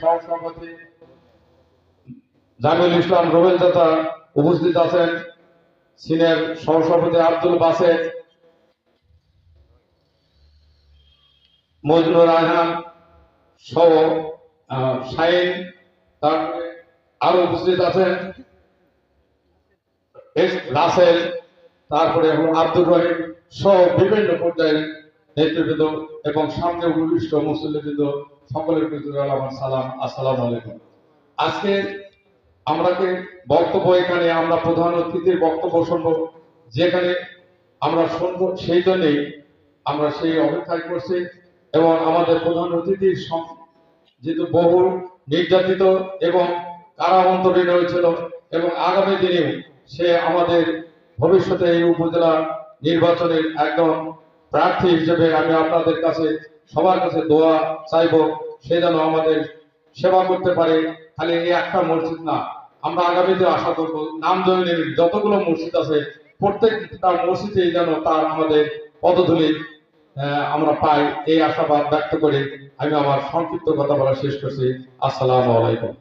সহসভাপতি জামিল ইসলাম উপস্থিত আছেন। সিনিয়র সহসভাপতি আব্দুল বাসেদ মজনুর সহ তারপরে আরও উপস্থিত আছেন। রাসেল, তারপরে আব্দুর রহিম সহ বিভিন্ন পর্যায়ের নেতৃবৃন্দ এবং সামনে উপবিষ্ট মুসল্লিবৃন্দ সকলের প্রতি আমার সালাম, আসসালাম আলাইকুম। আজকে আমরাকে বক্তব্য এখানে আমরা প্রধান অতিথির বক্তব্য শুনব, যেখানে আমরা শুনব সেই জন্যেই আমরা সেই অপেক্ষায় করছি এবং আমাদের প্রধান অতিথির যেহেতু বহু নির্যাতিত এবং কারাবন্তরী রয়েছিল এবং আগামী দিনেও সে আমাদের ভবিষ্যতে এই উপজেলা নির্বাচনের একদম প্রার্থী হিসেবে আমি আপনাদের কাছে, সবার কাছে দোয়া চাইব, সে যেন আমাদের সেবা করতে পারে। খালি এই একটা মসজিদ না, আমরা আগামীতে আশা করব নাম জমিনের যতগুলো মসজিদ আছে প্রত্যেকটা মসজিদেই যেন তার আমাদের পদধূলি আমরা পাই। এই আশাবাদ ব্যক্ত করে আমি আমার সংক্ষিপ্ত কথা বলা শেষ করছি। আসসালামু আলাইকুম।